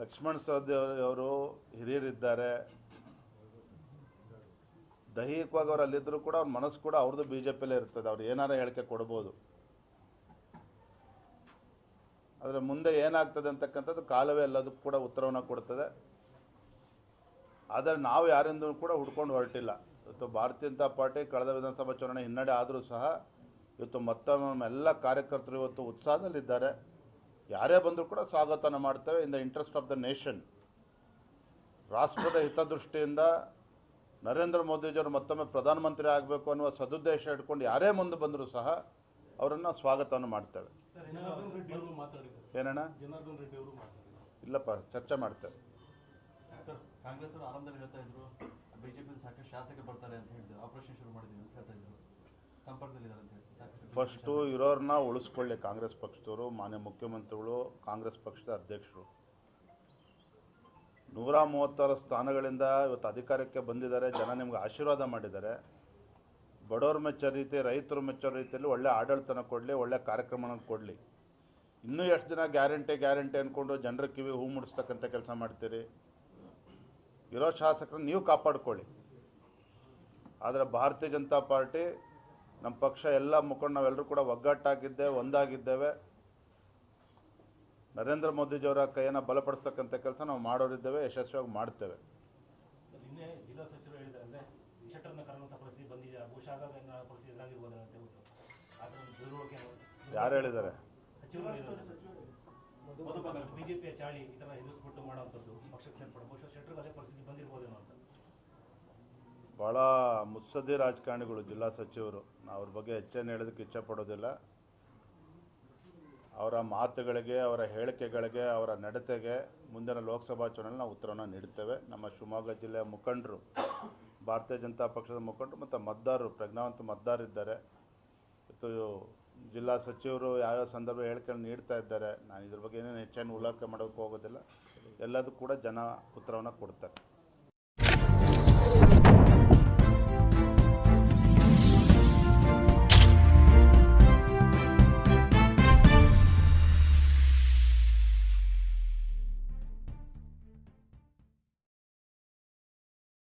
ಲಕ್ಷ್ಮಣ ಲಕ್ಷ್ಮಣ್ ಅವರು ಹಿರಿಯರಿದ್ದಾರೆ. ದೈಹಿಕವಾಗಿ ಅವ್ರು ಅಲ್ಲಿದ್ದರೂ ಕೂಡ ಅವ್ರ ಮನಸ್ಸು ಕೂಡ ಅವ್ರದ್ದು ಬಿ ಜೆ ಪಿಲೇ ಇರ್ತದೆ. ಅವ್ರು ಏನಾರ ಹೇಳಿಕೆ ಕೊಡ್ಬೋದು. ಆದರೆ ಮುಂದೆ ಏನಾಗ್ತದೆ ಅಂತಕ್ಕಂಥದ್ದು ಕಾಲವೇ ಎಲ್ಲದಕ್ಕೂ ಕೂಡ ಉತ್ತರವನ್ನು ಕೊಡ್ತದೆ. ಆದರೆ ನಾವು ಯಾರಿಂದ ಕೂಡ ಹುಡ್ಕೊಂಡು ಹೊರಟಿಲ್ಲ. ಇವತ್ತು ಭಾರತೀಯ ಜನತಾ ಪಾರ್ಟಿ ಕಳೆದ ವಿಧಾನಸಭಾ ಚುನಾವಣೆ ಹಿನ್ನಡೆ ಆದರೂ ಸಹ ಇವತ್ತು ಮತ್ತೊಮ್ಮೆ ಎಲ್ಲ ಕಾರ್ಯಕರ್ತರು ಇವತ್ತು ಉತ್ಸಾಹದಲ್ಲಿದ್ದಾರೆ. ಯಾರೇ ಬಂದರೂ ಕೂಡ ಸ್ವಾಗತನ ಮಾಡ್ತೇವೆ in the interest of the nation. ರಾಷ್ಟ್ರದ ಹಿತದೃಷ್ಟಿಯಿಂದ ನರೇಂದ್ರ ಮೋದಿಜಿಯವರು ಮತ್ತೊಮ್ಮೆ ಪ್ರಧಾನಮಂತ್ರಿ ಆಗಬೇಕು ಅನ್ನುವ ಸದುದ್ದೇಶ ಇಟ್ಕೊಂಡು ಯಾರೇ ಮುಂದೆ ಬಂದರೂ ಸಹ ಅವರನ್ನು ಸ್ವಾಗತವನ್ನು ಮಾಡ್ತೇವೆ. ಏನಣ್ಣ? ಇಲ್ಲಪ್ಪ, ಚರ್ಚೆ ಮಾಡ್ತೇವೆ. ಬಿಜೆಪಿ ಸಾಕಷ್ಟು ಶಾಸಕ ಬರ್ತಾರೆ ಅಂತ ಹೇಳಿದ್ರು. ಆಪರೇಷನ್ ಶುರು ಮಾಡಿದ್ದೀವಿ ಅಂತ ಹೇಳ್ತಾ ಇದ್ರು. ಸಂಪರ್ಕದಲ್ಲಿದ್ದಾರೆ ಅಂತ ಫಸ್ಟು ಇರೋರನ್ನ ಉಳಿಸ್ಕೊಳ್ಳಿ ಕಾಂಗ್ರೆಸ್ ಪಕ್ಷದವರು, ಮಾನ್ಯ ಮುಖ್ಯಮಂತ್ರಿಗಳು, ಕಾಂಗ್ರೆಸ್ ಪಕ್ಷದ ಅಧ್ಯಕ್ಷರು. ನೂರ ಮೂವತ್ತಾರು ಸ್ಥಾನಗಳಿಂದ ಇವತ್ತು ಅಧಿಕಾರಕ್ಕೆ ಬಂದಿದ್ದಾರೆ, ಜನ ನಿಮ್ಗೆ ಆಶೀರ್ವಾದ ಮಾಡಿದ್ದಾರೆ. ಬಡವ್ರ ಮೆಚ್ಚೋ ರೀತಿ, ರೈತರು ಮೆಚ್ಚೋ ರೀತಿಯಲ್ಲಿ ಒಳ್ಳೆ ಆಡಳಿತನ ಕೊಡಲಿ, ಒಳ್ಳೆ ಕಾರ್ಯಕ್ರಮನ ಕೊಡಲಿ. ಇನ್ನೂ ಎಷ್ಟು ಜನ ಗ್ಯಾರಂಟಿ ಗ್ಯಾರಂಟಿ ಅಂದ್ಕೊಂಡು ಜನರ ಕಿವಿ ಹೂ ಮುಡಿಸ್ತಕ್ಕಂಥ ಕೆಲಸ ಮಾಡ್ತೀರಿ? ಇರೋ ಶಾಸಕರನ್ನ ನೀವು ಕಾಪಾಡ್ಕೊಳ್ಳಿ. ಆದರೆ ಭಾರತೀಯ ಜನತಾ ಪಾರ್ಟಿ ನಮ್ಮ ಪಕ್ಷ ಎಲ್ಲ ಮುಖಂಡ ನಾವೆಲ್ಲರೂ ಕೂಡ ಒಗ್ಗಟ್ಟಾಗಿದ್ದೇವೆ ಒಂದಾಗಿದ್ದೇವೆ ನರೇಂದ್ರ ಮೋದಿಜಿಯವರ ಕೈಯನ್ನು ಬಲಪಡಿಸ್ತಕ್ಕಂಥ ಕೆಲಸ ನಾವು ಮಾಡೋರಿದ್ದೇವೆ ಯಶಸ್ವಿಯಾಗಿ ಮಾಡ್ತೇವೆ ಯಾರು ಹೇಳಿದ್ದಾರೆ ಬಿಜೆಪಿಯ ಚಾಳಿ ಈ ಥರ ಎದುರಿಸ್ಬಿಟ್ಟು ಮಾಡುವಂಥದ್ದು ಪಕ್ಷಕ್ಕೆ ಸೇರ್ಪಡೆ ಬಹುಶಃ ಶೆಟ್ಟರ್ಗೆ ಅದೇ ಪರಿಸ್ಥಿತಿ ಬಂದಿರ್ಬೋದೇನೋ ಅಂತ ಭಾಳ ಮುತ್ಸದ್ದಿ ರಾಜಕಾರಣಿಗಳು ಜಿಲ್ಲಾ ಸಚಿವರು. ಅವ್ರ ಬಗ್ಗೆ ಹೆಚ್ಚೇನು ಹೇಳೋದಕ್ಕೆ ಇಚ್ಛಪಡೋದಿಲ್ಲ. ಅವರ ಮಾತುಗಳಿಗೆ, ಅವರ ಹೇಳಿಕೆಗಳಿಗೆ, ಅವರ ನಡತೆಗೆ ಮುಂದಿನ ಲೋಕಸಭಾ ಚುನಾವಣೆ ನಾವು ಉತ್ತರವನ್ನು ನೀಡುತ್ತೇವೆ. ನಮ್ಮ ಶಿವಮೊಗ್ಗ ಜಿಲ್ಲೆಯ ಮುಖಂಡರು, ಭಾರತೀಯ ಜನತಾ ಪಕ್ಷದ ಮುಖಂಡರು ಮತ್ತು ಮತದಾರರು, ಪ್ರಜ್ಞಾವಂತ ಮತದಾರರಿದ್ದಾರೆ ಇವತ್ತು ಜಿಲ್ಲಾ ಸಚಿವರು ಯಾವ್ಯಾವ ಸಂದರ್ಭ ಹೇಳಿಕೆಯನ್ನು ನೀಡ್ತಾ ಇದ್ದಾರೆ, ನಾನು ಇದ್ರ ಬಗ್ಗೆ ಏನೇನು ಹೆಚ್ಚೇನು ಉಲ್ಲೇಖ ಮಾಡೋಕ್ಕೆ ಹೋಗೋದಿಲ್ಲ. ಎಲ್ಲದೂ ಕೂಡ ಜನ ಉತ್ತರವನ್ನು ಕೊಡ್ತಾರೆ.